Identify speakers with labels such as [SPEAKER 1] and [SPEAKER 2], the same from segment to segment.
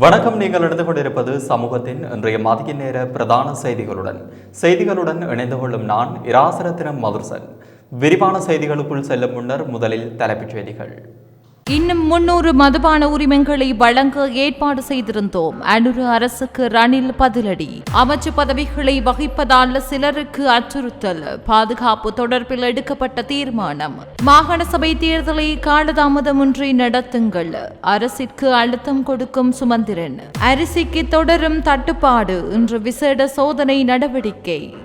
[SPEAKER 1] வணக்கம். நீங்கள் இணைந்து கொண்டிருப்பது சமூகத்தின் இன்றைய மதிய நேர பிரதான செய்திகளுடன். செய்திகளுடன் இணைந்து கொள்ளும் நான் இராசரத்தினம் மதுர்சன். விரிவான செய்திகளுக்குள் செல்லும் முன்னர் முதலில் தலைப்புச் செய்திகள்.
[SPEAKER 2] இன்னும் முன்னூறு மதுபான உரிமங்களை வழங்க ஏற்பாடு செய்திருந்தோம். அனுரு அரசுக்கு ரணில் பதிலடி. அமைச்சு பதவிகளை வகிப்பதால் சிலருக்கு அச்சுறுத்தல். பாதுகாப்பு தொடர்பில் எடுக்கப்பட்ட தீர்மானம். மாகாண சபை தேர்தலை காலதாமதமின்றி நடத்துங்கள். அரசிற்கு அழுத்தம் கொடுக்கும் சுமந்திரன். அரிசிக்கு தொடரும் தட்டுப்பாடு இன்று விசேட சோதனை நடவடிக்கை.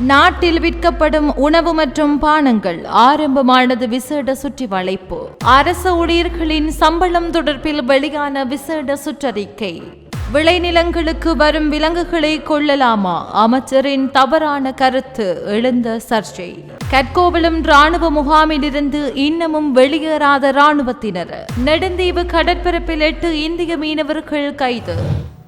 [SPEAKER 2] நாட்டில் விற்கப்படும் உணவு மற்றும் பானங்கள் ஆரம்பமானது விசேட சுற்றி வளைப்பு அரச ஊழியர்களின் சம்பளம் தொடர்பில் வெளியான விசேட சுற்றறிக்கை. விளைநிலங்களுக்கு வரும் விலங்குகளை கொள்ளலாமா? அமைச்சரின் தவறான கருத்து எழுந்த சர்ச்சை. கட்கோவலம் ராணுவ முகாமிலிருந்து இன்னமும் வெளியேறாத ராணுவத்தினர் நெடுந்தீவு கடற்பரப்பில் எட்டு இந்திய மீனவர்கள் கைது.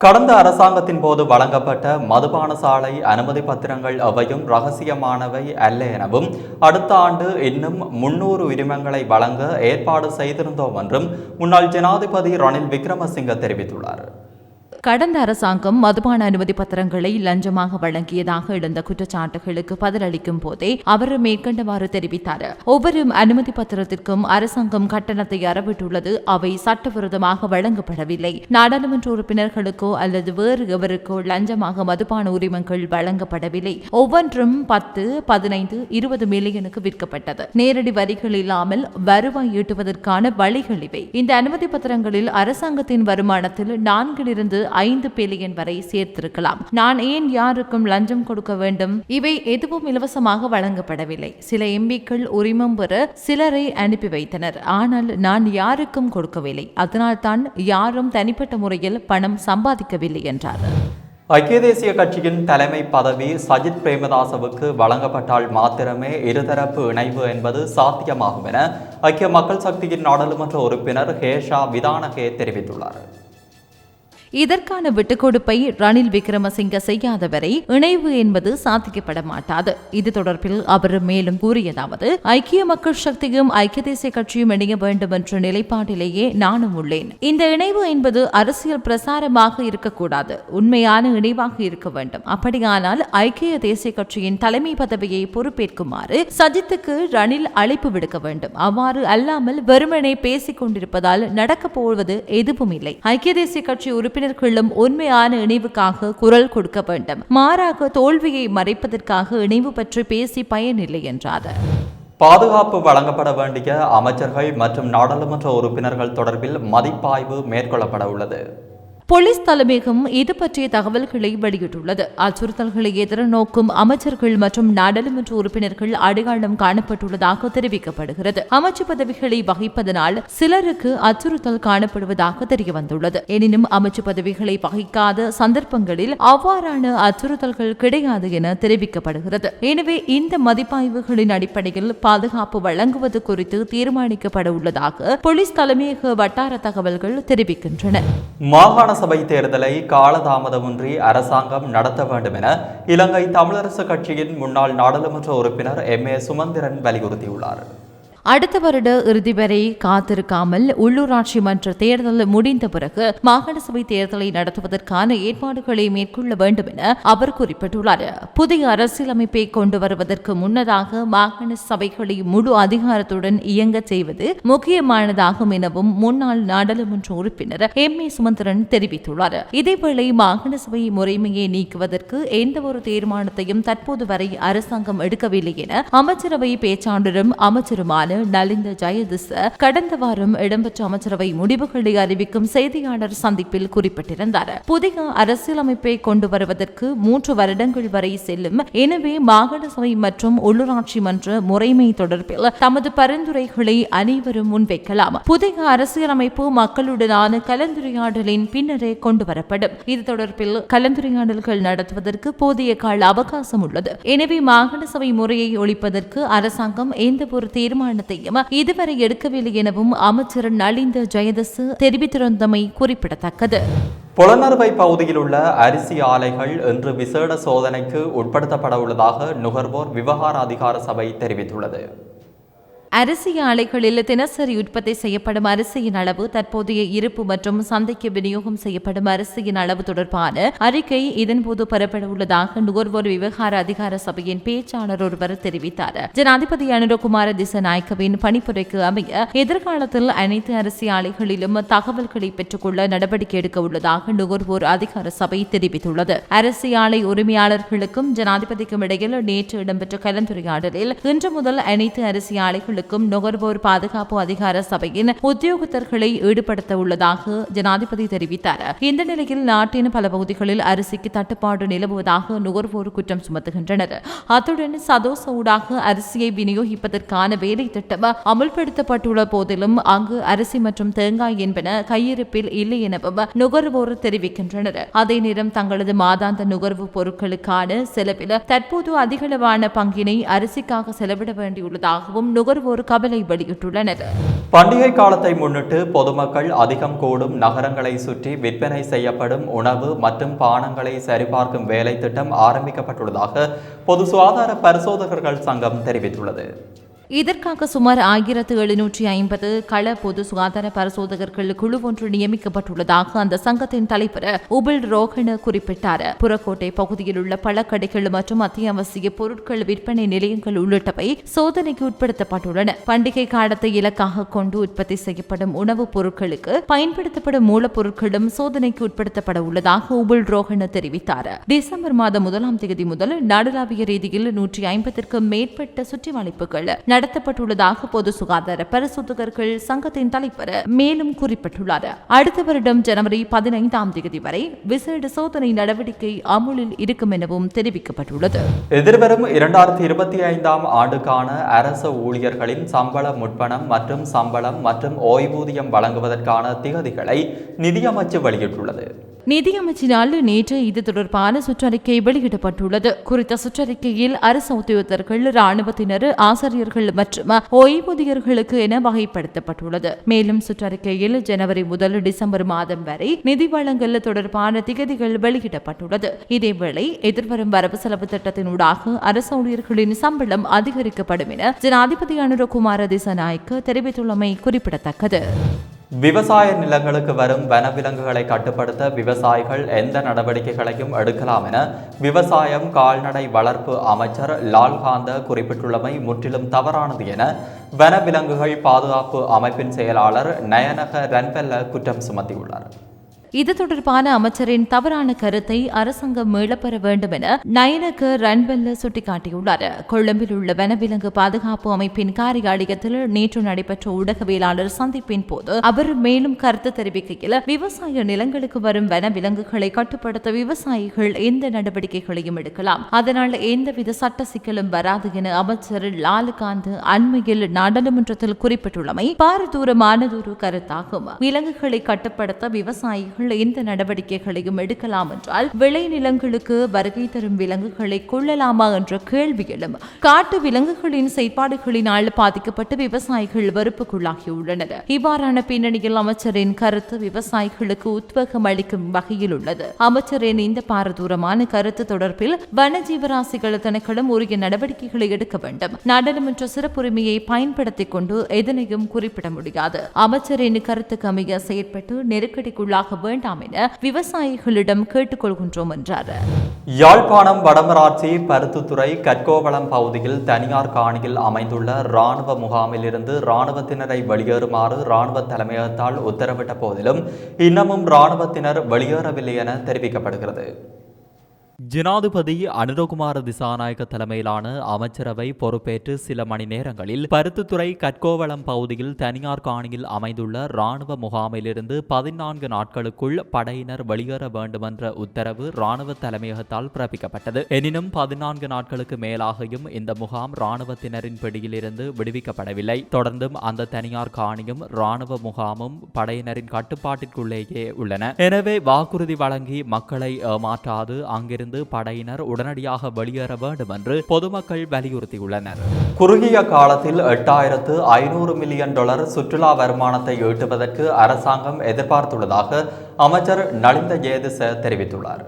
[SPEAKER 1] கடந்த அரசாங்கத்தின் போது வழங்கப்பட்ட மதுபான சாலை அனுமதி பத்திரங்கள் அவையும் ரகசியமானவை அல்ல எனவும் அடுத்த ஆண்டு இன்னும் முன்னூறு உரிமங்களை வழங்க ஏற்பாடு செய்திருந்தோம் என்றும் முன்னாள் ஜனாதிபதி ரணில் விக்ரமசிங்க தெரிவித்துள்ளார்.
[SPEAKER 2] கடந்த அரசாங்கம் மதுபான அனுமதி பத்திரங்களை லஞ்சமாக வழங்கியதாக எழுந்த குற்றச்சாட்டுகளுக்கு பதிலளிக்கும் போதே அவர் மேற்கண்டவாறு தெரிவித்தார். ஒவ்வொரு அனுமதி பத்திரத்திற்கும் அரசாங்கம் கட்டணத்தை அறவிட்டுள்ளது. அவை சட்டவிரோதமாக வழங்கப்படவில்லை. நாடாளுமன்ற உறுப்பினர்களுக்கோ அல்லது வேறு எவருக்கோ லஞ்சமாக மதுபான உரிமங்கள் வழங்கப்படவில்லை. ஒவ்வொன்றும் பத்து பதினைந்து இருபது மில்லியனுக்கு விற்கப்பட்டது. நேரடி வரிகள் இல்லாமல் வருவாய் ஈட்டுவதற்கான வழிகள் இவை. இந்த அனுமதி பத்திரங்களில் அரசாங்கத்தின் வருமானத்தில் நான்கிலிருந்து ஐந்து பில்லியன் வரை சேர்த்திருக்கலாம். நான் ஏன் யாருக்கும் லஞ்சம் கொடுக்க வேண்டும்? இவை எதுவும் இலவசமாக வழங்கப்படவில்லை. சில எம்பிக்கள் உரிமம் பெற சிலரை அனுப்பி வைத்தனர். ஆனால் நான் யாருக்கும் கொடுக்கவில்லை. அதனால்தான் யாரும் தனிப்பட்ட முறையில் பணம் சம்பாதிக்கவில்லை என்றார்.
[SPEAKER 1] ஐக்கிய தேசிய கட்சியின் தலைமை பதவி சஜித் பிரேமதாசவுக்கு வழங்கப்பட்டால் மாத்திரமே இருதரப்பு இணைவு என்பது சாத்தியமாகும் என ஐக்கிய மக்கள் சக்தியின் நாடாளுமன்ற உறுப்பினர் ஹேஷா விதானகே தெரிவித்துள்ளார்.
[SPEAKER 2] இதற்கான விட்டுக்கொடுப்பை ரணில் விக்ரமசிங்க செய்யாதவரை இணைவு என்பது சாதிக்கப்பட மாட்டாது இது தொடர்பில் அவர் மேலும் கூறியதாவது ஐக்கிய மக்கள் சக்தியும் ஐக்கிய தேசிய கட்சியும் இணைய வேண்டும் என்ற நிலைப்பாட்டிலேயே நானும் உள்ளேன். இந்த இணைவு என்பது அரசியல் பிரசாரமாக இருக்கக்கூடாது. உண்மையான இணைவாக இருக்க வேண்டும். அப்படியானால் ஐக்கிய தேசிய கட்சியின் தலைமை பதவியை பொறுப்பேற்குமாறு சஜித்துக்கு ரணில் அழைப்பு விடுக்க வேண்டும். அவ்வாறு அல்லாமல் வெறுமனே பேசிக் கொண்டிருப்பதால் நடக்கப் போவது எதுவும் இல்லை ஐக்கிய தேசிய கட்சி உறுப்பினர்களும் உண்மையான இணைவுக்காக குரல் கொடுக்க வேண்டும். மாறாக தோல்வியை மறைப்பதற்காக இணைவு பற்றி பேசி பயனில்லை என்றார்.
[SPEAKER 1] பாதுகாப்பு வழங்கப்பட வேண்டிய அமைச்சர்கள் மற்றும் நாடாளுமன்ற உறுப்பினர்கள் தொடர்பில் மதிப்பாய்வு மேற்கொள்ளப்பட உள்ளது.
[SPEAKER 2] போலீஸ் தலைமையகம் இது பற்றிய தகவல்களை வெளியிட்டுள்ளது. அச்சுறுத்தல்களை எதிர்நோக்கும் அமைச்சர்கள் மற்றும் நாடாளுமன்ற உறுப்பினர்கள் அடையாளம் காணப்பட்டுள்ளதாக தெரிவிக்கப்படுகிறது. அமைச்சு பதவிகளை வகிப்பதனால் சிலருக்கு அச்சுறுத்தல் காணப்படுவதாக தெரியவந்துள்ளது. எனினும் அமைச்சு பதவிகளை வகிக்காத சந்தர்ப்பங்களில் அவ்வாறான அச்சுறுத்தல்கள் கிடையாது என தெரிவிக்கப்படுகிறது. எனவே இந்த மதிப்பாய்வுகளின் அடிப்படையில் பாதுகாப்பு வழங்குவது குறித்து தீர்மானிக்கப்பட உள்ளதாக போலீஸ் தலைமையக வட்டார தகவல்கள் தெரிவிக்கின்றன.
[SPEAKER 1] மாகாண சபை தேர்தலை காலதாமதமின்றி அரசாங்கம் நடத்த வேண்டும் என இலங்கை தமிழரசு கட்சியின் முன்னாள் நாடாளுமன்ற உறுப்பினர் எம் ஏ சுமந்திரன் வலியுறுத்தியுள்ளார்.
[SPEAKER 2] அடுத்த வருட இறுதி வரை காத்திருக்காமல் உள்ளூராட்சி மன்ற தேர்தல் முடிந்த பிறகு மாகாண சபை தேர்தலை நடத்துவதற்கான ஏற்பாடுகளை மேற்கொள்ள வேண்டும் என அவர் குறிப்பிட்டுள்ளார். புதிய அரசியலமைப்பை கொண்டு வருவதற்கு முன்னதாக மாகாண சபைகளை முழு அதிகாரத்துடன் இயங்கச் செய்வது முக்கியமானதாகும் எனவும் முன்னாள் நாடாளுமன்ற உறுப்பினர் எம். ஏ. சுமந்திரன் தெரிவித்துள்ளார். இதேவேளை மாகாண சபை முறைமையை நீக்குவதற்கு எந்த ஒரு தீர்மானத்தையும் தற்போது வரை அரசாங்கம் எடுக்கவில்லை என அமைச்சரவை பேச்சாளரும் அமைச்சருமான நலிந்த ஜயதிச கடந்த வாரம் இடம்பெற்ற அமைச்சரவை முடிவுகளை அறிவிக்கும் செய்தியாளர் சந்திப்பில் குறிப்பிட்டிருந்தார். புதிய அரசியலமைப்பை கொண்டு வருவதற்கு மூன்று வருடங்கள் வரை செல்லும். எனவே மாகாண சபை மற்றும் உள்ளூராட்சி மன்ற முறைமை தொடர்பில் தமது பரிந்துரைகளை அனைவரும் முன்வைக்கலாம். புதிய அரசியலமைப்பு மக்களுடனான கலந்துரையாடலின் பின்னரே கொண்டு வரப்படும். இது தொடர்பில் கலந்துரையாடல்கள் நடத்துவதற்கு போதிய கால அவகாசம் உள்ளது. எனவே மாகாண சபை முறையை ஒழிப்பதற்கு அரசாங்கம் எந்த ஒரு தீர்மானம் தீர்மானத்தையும் இதுவரை எடுக்கவில்லை எனவும் அமைச்சர் நலிந்த ஜெயதசு தெரிவித்திருந்தமை குறிப்பிடத்தக்கது.
[SPEAKER 1] புலனறுவை பகுதியில் உள்ள அரிசி ஆலைகள் இன்று விசேட சோதனைக்கு உட்படுத்தப்பட உள்ளதாக நுகர்வோர் விவகார அதிகார சபை தெரிவித்துள்ளது.
[SPEAKER 2] அரிசி ஆலைகளில் தினசரி உற்பத்தி செய்யப்படும் அரிசியின் அளவு தற்போதைய இருப்பு மற்றும் சந்தைக்கு விநியோகம் செய்யப்படும் அரிசியின் அளவு தொடர்பான அறிக்கை இதன்போது பெறப்பட உள்ளதாக நுகர்வோர் விவகார அதிகார சபையின் பேச்சாளர் ஒருவர் தெரிவித்தார். ஜனாதிபதி அனுரகுமார திசநாயக்கவின் பணிப்புரைக்கு அமைய எதிர்காலத்தில் அனைத்து அரிசி ஆலைகளிலும் தகவல்களை பெற்றுக்கொள்ள நடவடிக்கை எடுக்க உள்ளதாக நுகர்வோர் அதிகார சபை தெரிவித்துள்ளது. அரிசி ஆலை உரிமையாளர்களுக்கும் ஜனாதிபதிக்கும் இடையில் நேற்று இடம்பெற்ற கலந்துரையாடலில் இன்று முதல் அனைத்து அரிசி அதிகாரிகளுக்கும் நுகர்வோர் பாதுகாப்பு அதிகார சபையின் உத்தியோகத்தர்களை ஈடுபடுத்த உள்ளதாக ஜனாதிபதி தெரிவித்தார். இந்த நிலையில் நாட்டின் பல பகுதிகளில் அரிசிக்கு தட்டுப்பாடு நிலவுவதாக நுகர்வோர் குற்றம் சுமத்துகின்றனர். அத்துடன் சதோச ஊடாக அரிசியை விநியோகிப்பதற்கான வேலை திட்டம் அமுல்படுத்தப்பட்டுள்ள போதிலும் அங்கு அரிசி மற்றும் தேங்காய் என்பன கையிருப்பில் இல்லை எனவும் நுகர்வோர் தெரிவிக்கின்றனர். அதே நேரம் தங்களது மாதாந்த நுகர்வு பொருட்களுக்கான செலவில் தற்போது அதிகளவான பங்கினை அரிசிக்காக செலவிட வேண்டியுள்ளதாகவும் நுகர்வோர் ஒரு கவலை வெளியிட்டுள்ளனர்.
[SPEAKER 1] பண்டிகை காலத்தை முன்னிட்டு பொதுமக்கள் அதிகம் கூடும் நகரங்களை சுற்றி விற்பனை செய்யப்படும் உணவு மற்றும் பானங்களை சரிபார்க்கும் வேலை திட்டம் ஆரம்பிக்கப்பட்டுள்ளதாக பொது சுகாதார பரிசோதகர்கள் சங்கம் தெரிவித்துள்ளது.
[SPEAKER 2] இதற்காக சுமார் ஆயிரத்து எழுநூற்றி ஐம்பது கள பொது சுகாதார பரிசோதகர்கள் குழு ஒன்று நியமிக்கப்பட்டுள்ளதாக அந்த சங்கத்தின் தலைவர் உபில் ரோஹன குறிப்பிட்டார். புறக்கோட்டை பகுதியில் உள்ள பழக்கடைகள் மற்றும் அத்தியாவசிய பொருட்கள் விற்பனை நிலையங்கள் உள்ளிட்டவை சோதனைக்கு உட்படுத்தப்பட்டுள்ளன. பண்டிகை காலத்தை இலக்காக கொண்டு உற்பத்தி செய்யப்படும் உணவுப் பொருட்களுக்கு பயன்படுத்தப்படும் மூலப்பொருட்களும் சோதனைக்கு உட்படுத்தப்பட உள்ளதாக உபில் ரோஹன தெரிவித்தார். டிசம்பர் மாதம் முதலாம் தேதி முதல் நாடளாவிய ரீதியில் நூற்றி ஐம்பத்திற்கும் மேற்பட்ட சுற்றி வளைப்புகள் நடத்தப்பட்டுள்ளதாக பொது சுகாதார பரிசோதகர்கள் சங்கத்தின் தலைவர் மேலும் குறிப்பிட்டுள்ளார். அடுத்த வருடம் ஜனவரி பதினைந்தாம் தேதி வரை விசேட சோதனை நடவடிக்கை அமுலில் இருக்கும் எனவும் தெரிவிக்கப்பட்டுள்ளது.
[SPEAKER 1] எதிர்வரும் இரண்டாயிரத்தி இருபத்தி ஐந்தாம் ஆண்டுக்கான அரசு ஊழியர்களின் சம்பள முற்பணம் மற்றும் சம்பளம் மற்றும் ஓய்வூதியம் வழங்குவதற்கான திகதிகளை நிதியமைச்சு வெளியிட்டுள்ளது.
[SPEAKER 2] நிதியமைச்சினால் நேற்று இது தொடர்பான சுற்றறிக்கை வெளியிடப்பட்டுள்ளது. குறித்த சுற்றறிக்கையில் அரசு உத்தியோகத்தர்கள் ராணுவத்தினர் ஆசிரியர்கள் மற்றும் ஓய்வூதியர்களுக்கு என வகைப்படுத்தப்பட்டுள்ளது. மேலும் சுற்றறிக்கையில் ஜனவரி முதல் டிசம்பர் மாதம் வரை நிதி வழங்கல் தொடர்பான திகதிகள் வெளியிடப்பட்டுள்ளது. இதேவேளை எதிர்வரும் வரவு செலவு திட்டத்தினூடாக அரசு ஊழியர்களின் சம்பளம் அதிகரிக்கப்படும் என ஜனாதிபதி அனுரகுமார திசநாயக்க தெரிவித்துள்ளமை குறிப்பிடத்தக்கது.
[SPEAKER 1] விவசாய நிலங்களுக்கு வரும் வனவிலங்குகளை கட்டுப்படுத்த விவசாயிகள் எந்த நடவடிக்கைகளையும் எடுக்கலாம் என விவசாயம் கால்நடை வளர்ப்பு அமைச்சர் லால்காந்த குறிப்பிட்டுள்ளமை முற்றிலும் தவறானது என வனவிலங்குகள் பாதுகாப்பு அமைப்பின் செயலாளர் நயனக ரன்வெல்ல குற்றம் சுமத்தியுள்ளார்.
[SPEAKER 2] இது தொடர்பான அமைச்சரின் தவறான கருத்தை அரசாங்கம் மீளப்பெற வேண்டும் என நயனக ரன்வெல்ல சுட்டிக்காட்டியுள்ளார். கொழும்பில் உள்ள வனவிலங்கு பாதுகாப்பு அமைப்பின் காரியாலயத்தில் நேற்று நடைபெற்ற ஊடகவியலாளர் சந்திப்பின் போது அவர் மேலும் கருத்து தெரிவிக்கையில் விவசாய நிலங்களுக்கு வரும் வனவிலங்குகளை கட்டுப்படுத்த விவசாயிகள் எந்த நடவடிக்கைகளையும் எடுக்கலாம். அதனால் எந்தவித சட்ட சிக்கலும் வராது என அமைச்சர் லாலுகாந்த் அண்மையில் நாடாளுமன்றத்தில் குறிப்பிட்டுள்ளமை பாரதூரமானதொரு கருத்தாகும். விலங்குகளை கட்டுப்படுத்த விவசாயிகள் எந்த நடவடிக்கைகளையும் எடுக்கலாம் என்றால் விளைநிலங்களுக்கு வருகை தரும் விலங்குகளை கொள்ளலாமா என்ற கேள்வி எழும். காட்டு விலங்குகளின் செயற்பாடுகளினால் பாதிக்கப்பட்டு விவசாயிகள் வெறுப்புக்குள்ளாகியுள்ளனர். இவ்வாறான பின்னணியில் அமைச்சரின் கருத்து விவசாயிகளுக்கு உத்வேகம் அளிக்கும் வகையில் உள்ளது. அமைச்சரின் இந்த பாரதூரமான கருத்து தொடர்பில் வன ஜீவராசிகள் திணைக்களம் உரிய நடவடிக்கைகளை எடுக்க வேண்டும். நாடாளுமன்ற சிறப்புரிமையை பயன்படுத்திக் கொண்டு எதனையும் குறிப்பிட முடியாது. அமைச்சரின் கருத்துக்கு அமைய செயற்பட்டு நெருக்கடிக்குள்ளாக வேண்டாம் என விவசாயிகளிடம் கேட்டுக்கொள்கின்றோம் என்றார்.
[SPEAKER 1] யாழ்ப்பாணம் வடமராட்சி பருத்துத்துறை கற்கோவளம் பகுதியில் தனியார் காணியில் அமைந்துள்ள இராணுவ முகாமிலிருந்து இராணுவத்தினரை வெளியேறுமாறு இராணுவ தலைமையகத்தால் உத்தரவிட்ட போதிலும் இன்னமும் இராணுவத்தினர் வெளியேறவில்லை என தெரிவிக்கப்படுகிறது. ஜனாதிபதி அனுரகுமார திசாநாயக்க தலைமையிலான அமைச்சரவை பொறுப்பேற்று சில மணி நேரங்களில் பருத்தித்துறை கற்கோவளம் பகுதியில் தனியார் காணியில் அமைந்துள்ள ராணுவ முகாமிலிருந்து பதினான்கு நாட்களுக்குள் படையினர் வெளியேற வேண்டுமென்ற உத்தரவு ராணுவ தலைமையகத்தால் பிறப்பிக்கப்பட்டது. எனினும் பதினான்கு நாட்களுக்கு மேலாகியும் இந்த முகாம் ராணுவத்தினரின் பிடியிலிருந்து விடுவிக்கப்படவில்லை. தொடர்ந்தும் அந்த தனியார் காணியும் ராணுவ முகாமும் படையினரின் கட்டுப்பாட்டிற்குள்ளேயே உள்ளன. எனவே வாக்குறுதி வழங்கி மக்களை ஏமாற்றாது. அங்கிருந்து படையினர் உடனடியாக வெளியேற வேண்டும் என்று பொதுமக்கள் வலியுறுத்தியுள்ளனர். குறுகிய காலத்தில் எட்டாயிரத்து ஐநூறு மில்லியன் டாலர் சுற்றுலா வருமானத்தை ஈட்டுவதற்கு அரசாங்கம் எதிர்பார்த்துள்ளதாக அமைச்சர் நலிந்த ஜெயதிச தெரிவித்துள்ளார்.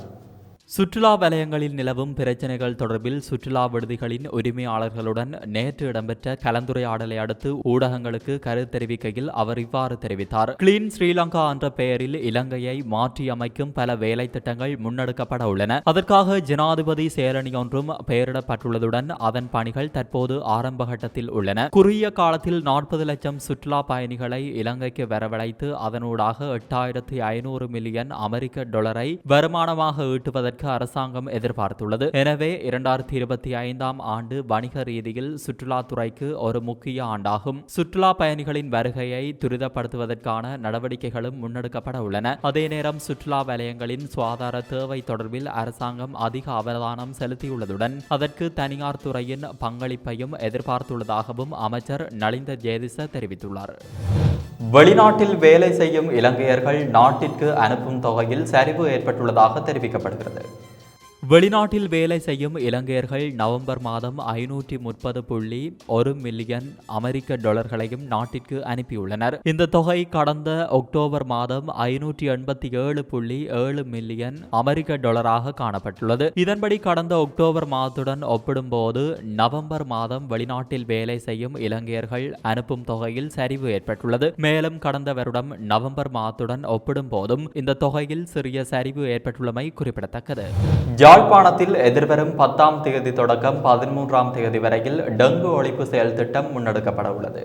[SPEAKER 1] சுற்றுலா வலயங்களில் நிலவும் பிரச்சினைகள் தொடர்பில் சுற்றுலா விடுதிகளின் உரிமையாளர்களுடன் நேற்று இடம்பெற்ற கலந்துரையாடலை அடுத்து ஊடகங்களுக்கு கருத்து தெரிவிக்கையில் அவர் இவ்வாறு தெரிவித்தார். கிளீன் ஸ்ரீலங்கா என்ற பெயரில் இலங்கையை மாற்றியமைக்கும் பல வேலை திட்டங்கள் முன்னெடுக்கப்பட உள்ளன. அதற்காக ஜனாதிபதி சேரணி ஒன்றும் பெயரிடப்பட்டுள்ளதுடன் அதன் பணிகள் தற்போது ஆரம்ப கட்டத்தில் உள்ளன. குறுகிய காலத்தில் நாற்பது லட்சம் சுற்றுலா பயணிகளை இலங்கைக்கு வரவழைத்து அதனூடாக எட்டாயிரத்தி ஐநூறு மில்லியன் அமெரிக்க டாலரை வருமானமாக ஈட்டுவதற்கு அரசாங்கம் எதிர்பார்த்துள்ளது. எனவே இரண்டாயிரத்தி இருபத்தி ஐந்தாம் ஆண்டு வணிக ரீதியில் சுற்றுலாத்துறைக்கு ஒரு முக்கிய ஆண்டாகும். சுற்றுலா பயணிகளின் வருகையை துரிதப்படுத்துவதற்கான நடவடிக்கைகளும் முன்னெடுக்கப்பட உள்ளன. அதே நேரம் சுற்றுலா வலயங்களின் சுகாதார தேவை தொடர்பில் அரசாங்கம் அதிக அவதானம் செலுத்தியுள்ளதுடன் அதற்கு தனியார் துறையின் பங்களிப்பையும் எதிர்பார்த்துள்ளதாகவும் அமைச்சர் நலிந்த ஜேதிச தெரிவித்துள்ளார். வெளிநாட்டில் வேலை செய்யும் இலங்கையர்கள் நாட்டிற்கு அனுப்பும் தொகையில் சரிவு ஏற்பட்டுள்ளதாக தெரிவிக்கப்படுகிறது. வெளிநாட்டில் வேலை செய்யும் இலங்கையர்கள் நவம்பர் மாதம் ஐநூற்றி முப்பது புள்ளி ஒரு மில்லியன் அமெரிக்க டாலர்களையும் நாட்டிற்கு அனுப்பியுள்ளனர். இந்த தொகை கடந்த அக்டோபர் மாதம் ஐநூற்றி எண்பத்தி ஏழு புள்ளி ஏழு மில்லியன் அமெரிக்க டாலராக காணப்பட்டுள்ளது. இதன்படி கடந்த அக்டோபர் மாதத்துடன் ஒப்பிடும்போது நவம்பர் மாதம் வெளிநாட்டில் வேலை செய்யும் இலங்கையர்கள் அனுப்பும் தொகையில் சரிவு ஏற்பட்டுள்ளது. மேலும் கடந்த வருடம் நவம்பர் மாதத்துடன் ஒப்பிடும் போதும் இந்த தொகையில் சிறிய சரிவு ஏற்பட்டுள்ளமை குறிப்பிடத்தக்கது. யாழ்ப்பாணத்தில் எதிர்வரும் பத்தாம் தேதி தொடக்கம் பதிமூன்றாம் தேதி வரையில் டெங்கு ஒழிப்பு செயல் திட்டம் முன்னெடுக்கப்பட உள்ளது.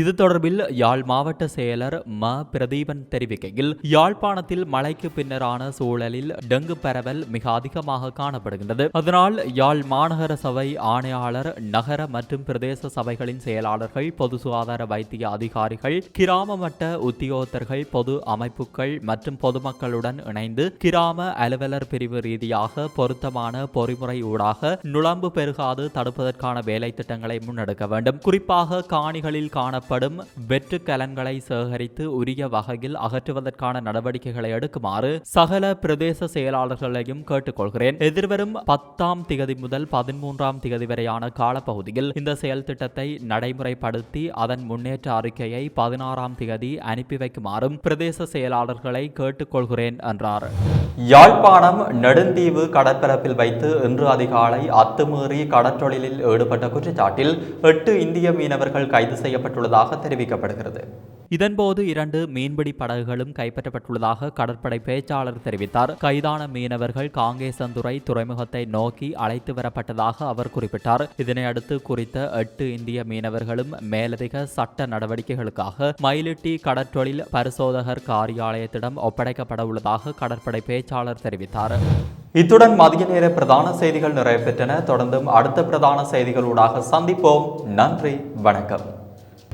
[SPEAKER 1] இது தொடர்பில் யாழ் மாவட்ட செயலர் ம. பிரதீபன் தெரிவிக்கையில் யாழ்ப்பாணத்தில் மழைக்கு பின்னரான சூழலில் டெங்கு பரவல் மிக அதிகமாக காணப்படுகின்றது. அதனால் யாழ் மாநகர சபை ஆணையாளர் நகர மற்றும் பிரதேச சபைகளின் செயலாளர்கள் பொது சுகாதார வைத்திய அதிகாரிகள் கிராம மட்ட உத்தியோகத்தர்கள் பொது அமைப்புகள் மற்றும் பொதுமக்களுடன் இணைந்து கிராம அலுவலர் பிரிவு ரீதியாக பொருத்தமான பொறிமுறை ஊடாக நுழம்பு பெருகாது தடுப்பதற்கான வேலை திட்டங்களை முன்னெடுக்க வேண்டும். குறிப்பாக காணிகளில் காண காணப்படும் வெற்று கலன்களை சேகரித்து உரிய வகையில் அகற்றுவதற்கான நடவடிக்கைகளை எடுக்குமாறு சகல பிரதேச செயலாளர்களையும் கேட்டுக்கொள்கிறேன். எதிர்வரும் பத்தாம் திகதி முதல் பதிமூன்றாம் திகதி வரையான காலப்பகுதியில் இந்த செயல் திட்டத்தை நடைமுறைப்படுத்தி அதன் முன்னேற்ற அறிக்கையை பதினாறாம் திகதி அனுப்பி வைக்குமாறும் பிரதேச செயலாளர்களை கேட்டுக்கொள்கிறேன் என்றார். யாழ்ப்பாணம் நெடுந்தீவு கடற்பரப்பில் வைத்து இன்று அதிகாலை அத்துமீறி கடற்றொழிலில் ஈடுபட்ட குற்றச்சாட்டில் எட்டு இந்திய மீனவர்கள் கைது செய்யப்பட்டுள்ளதாக தெரிவிக்கப்படுகிறது. இதன்போது இரண்டு மீன்பிடி படகுகளும் கைப்பற்றப்பட்டுள்ளதாக கடற்படை பேச்சாளர் தெரிவித்தார். கைதான மீனவர்கள் காங்கேசந்துறை துறைமுகத்தை நோக்கி அழைத்து வரப்பட்டதாக அவர் குறிப்பிட்டார். இதனை அடுத்து குறித்த எட்டு இந்திய மீனவர்களும் மேலதிக சட்ட நடவடிக்கைகளுக்காக மயிலிட்டி கடற்றொழில் பரிசோதகர் காரியாலயத்திடம் ஒப்படைக்கப்பட உள்ளதாக கடற்படை பேச்சாளர் தெரிவித்தார். இத்துடன் மதிய நேர பிரதான செய்திகள் நிறைவு பெற்றன. தொடர்ந்தும் அடுத்த பிரதான செய்திகளூடாக சந்திப்போம். நன்றி. வணக்கம்.